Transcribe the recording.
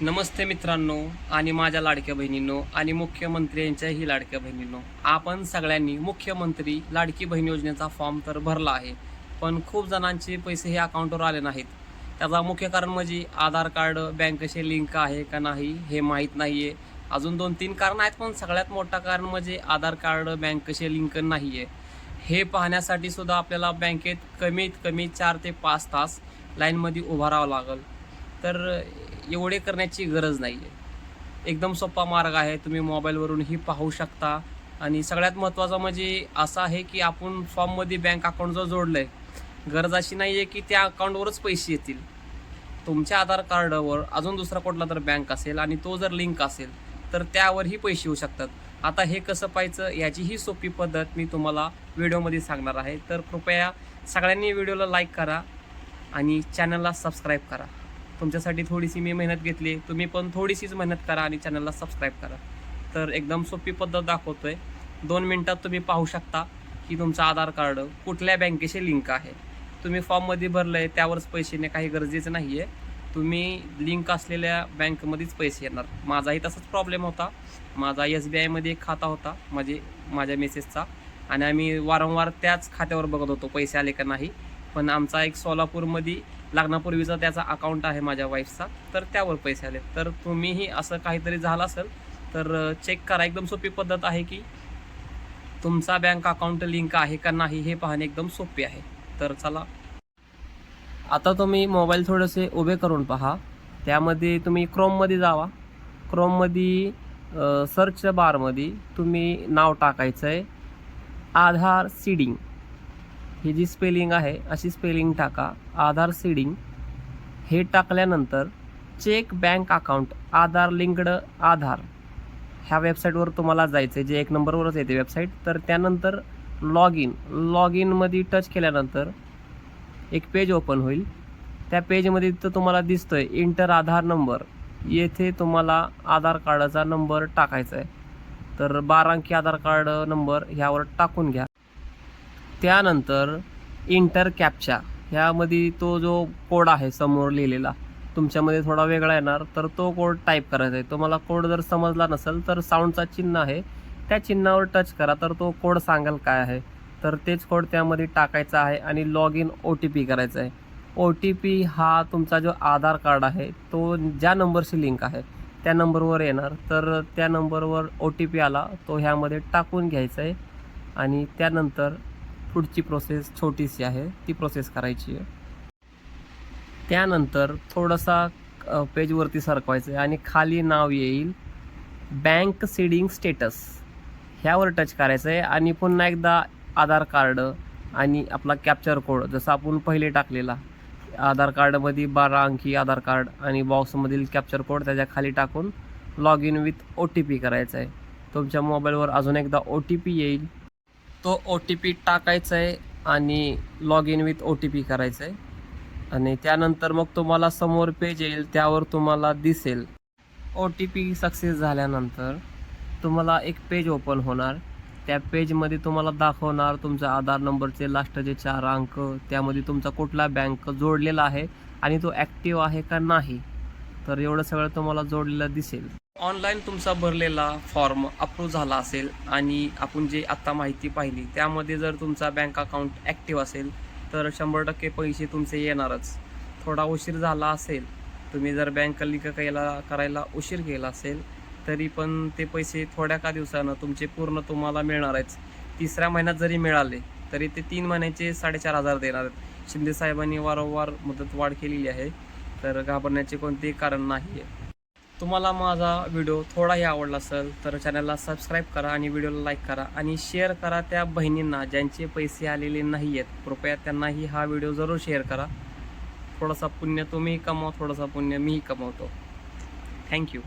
नमस्ते मित्रांनो आणि माझ्या लाडक्या बहिणींनो आणि मुख्यमंत्र्यांच्याही लाडक्या बहिणींनो. आपण सगळ्यांनी मुख्यमंत्री लाडकी बहीण योजनेचा फॉर्म तर भरला आहे पण खूप जणांचे पैसे हे अकाउंटवर आले नाहीत. त्याचा मुख्य कारण म्हणजे आधार कार्ड बँकेशी लिंक आहे का नाही हे माहीत नाही आहे अजून दोन तीन कारण आहेत पण सगळ्यात मोठं कारण म्हणजे आधार कार्ड बँकेशी लिंक नाही आहे हे पाहण्यासाठी सुद्धा आपल्याला बँकेत कमीत कमी चार ते पाच तास लाईनमध्ये उभा राहावं लागेल. तर एवढे करण्याची गरज नाही आहे एकदम सोपा मार्ग आहे तुम्ही मोबाईलवरूनही पाहू शकता. आणि सगळ्यात महत्त्वाचं म्हणजे असं आहे की आपण फॉर्ममध्ये बँक अकाउंट जो जोडलं आहे गरज अशी नाही आहे की त्या अकाउंटवरच पैसे येतील. तुमच्या आधार कार्डवर अजून दुसरा कुठला तर बँक असेल आणि तो जर लिंक असेल तर त्यावरही पैसे येऊ शकतात. आता हे कसं पाहायचं याचीही सोपी पद्धत मी तुम्हाला व्हिडिओमध्ये सांगणार आहे. तर कृपया सगळ्यांनी व्हिडिओला लाईक करा आणि चॅनलला सबस्क्राईब करा. तुमच्यासाठी थोडीशी मी मेहनत घेतली. तुम्ही पण थोडीशीच मेहनत करा आणि चॅनलला सबस्क्राईब करा. तर एकदम सोपी पद्धत दाखवतोय. दोन मिनटात तुम्ही पाहू शकता की तुमचं आधार कार्ड कुठल्या बँकेशी लिंक आहे. तुम्ही फॉर्ममध्ये भरलं आहे त्यावरच पैसे येणे काही गरजेचं नाही आहे तुम्ही लिंक असलेल्या बँकमध्येच पैसे येणार. माझाही तसाच प्रॉब्लेम होता. माझा एस बी आयमध्ये एक खाता होता म्हणजे माझ्या मेसेजचा आणि आम्ही वारंवार त्याच खात्यावर बघत होतो पैसे आले का नाही. पण आमचा एक सोलापूरमध्ये लग्नापूर्वीचा त्याचा अकाउंट आहे माझ्या वाईफचा तर त्यावर पैसे आले. तर तुम्हीही असं काहीतरी झालं असेल तर चेक करा. एकदम सोपी पद्धत आहे की तुमचा बँक अकाउंट लिंक आहे का नाही हे पाहणे एकदम सोपे आहे. तर चला. आता तुम्ही मोबाईल थोडेसे उभे करून पहा. त्यामध्ये तुम्ही क्रोममध्ये जावा. क्रोममध्ये सर्च बारमध्ये तुम्ही नाव टाकायचं आहे आधार सीडिंग ही जी स्पेलिंग आहे अशी स्पेलिंग टाका. आधार सीडिंग हे टाकल्यानंतर check bank account Aadhaar linked Aadhaar. ह्या वेबसाईटवर तुम्हाला जायचं आहे जे एक नंबरवरच येते वेबसाईट तर त्यानंतर लॉग इन लॉग इनमध्ये टच केल्यानंतर एक पेज ओपन होईल. त्या पेजमध्ये तर तुम्हाला दिसतोय इंटर आधार नंबर येथे तुम्हाला आधार कार्डाचा नंबर टाकायचा आहे तर बारा अंकी आधार कार्ड नंबर ह्यावर टाकून घ्या. त्यानंतर इंटर कॅपच्या ह्यामध्ये तो जो कोड आहे समोर लिहिलेला तुमच्यामध्ये थोडा वेगळा येणार तर तो कोड टाईप करायचा आहे. तुम्हाला कोड जर समजला नसेल तर साऊंडचा चिन्ह आहे. त्या चिन्हावर टच करा तर तो कोड सांगाल काय आहे. तर तेच कोड त्यामध्ये टाकायचा आहे आणि log in O T P करायचा आहे. ओ टी पी हा तुमचा जो आधार कार्ड आहे तो ज्या नंबरशी लिंक आहे त्या नंबरवर येणार. तर त्या नंबरवर ओ टी पी आला तो ह्यामध्ये टाकून घ्यायचा आहे. आणि त्यानंतर पुढची प्रोसेस छोटीशी आहे. ती प्रोसेस करायची आहे. त्यानंतर थोडासा पेजवरती सरकवायचं आहे आणि खाली नाव येईल बँक सीडिंग स्टेटस ह्यावर टच करायचं आहे आणि पुन्हा एकदा आधार कार्ड आणि आपला कॅप्चर कोड जसं आपण पहिले टाकलेला आधार कार्डमध्ये बारा अंकी आधार कार्ड आणि बॉक्समधील कॅप्चर कोड त्याच्याखाली टाकून log in with O T P करायचा आहे. तुमच्या मोबाईलवर अजून एकदा ओ टी पी येईल. तो ओ टी पी टाकायचा आहे आणि log in with O T P करायचं आहे आणि त्यानंतर मग तुम्हाला समोर पेज येईल त्यावर तुम्हाला दिसेल. ओ टी पी सक्सेस झाल्यानंतर तुम्हाला एक पेज ओपन होणार. त्या पेजमध्ये तुम्हाला दाखवणार तुमचा आधार नंबरचे लास्टचे चार अंक त्यामध्ये तुमचा कुठला बँक जोडलेला आहे आणि तो ॲक्टिव्ह आहे का नाही. तर एवढं सगळं तुम्हाला जोडलेलं दिसेल. ऑनलाईन तुमचा भरलेला फॉर्म अप्रूव्ह झाला असेल आणि आपण जे आत्ता माहिती पाहिली त्यामध्ये जर तुमचा बँक अकाउंट ॲक्टिव्ह असेल तर शंभर टक्के पैसे तुमचे येणारच. थोडा उशीर झाला असेल तुम्ही जर बँक लिंक केला करायला उशीर केला असेल तरी पण ते पैसे थोड्या का दिवसानं तुमचे पूर्ण तुम्हाला मिळणार आहेच तिसऱ्या महिन्यात जरी मिळाले तरी ते तीन महिन्याचे साडेचार हजार देणार आहेत. शिंदे साहेबांनी वारंवार मुदतवाढ केलेली आहे तर घाबरण्याचे कोणतेही कारण नाही आहे तुम्हाला माझा व्हिडिओ थोडाही आवडला असेल तर चॅनलला सबस्क्राईब करा आणि व्हिडिओला लाईक करा आणि शेअर करा त्या बहिणींना ज्यांचे पैसे आलेले नाही आहेत कृपया त्यांनाही हा व्हिडिओ जरूर शेअर करा. थोडासा पुण्य तुम्ही कमाव थोडासा पुण्य मीही कमवतो. थँक्यू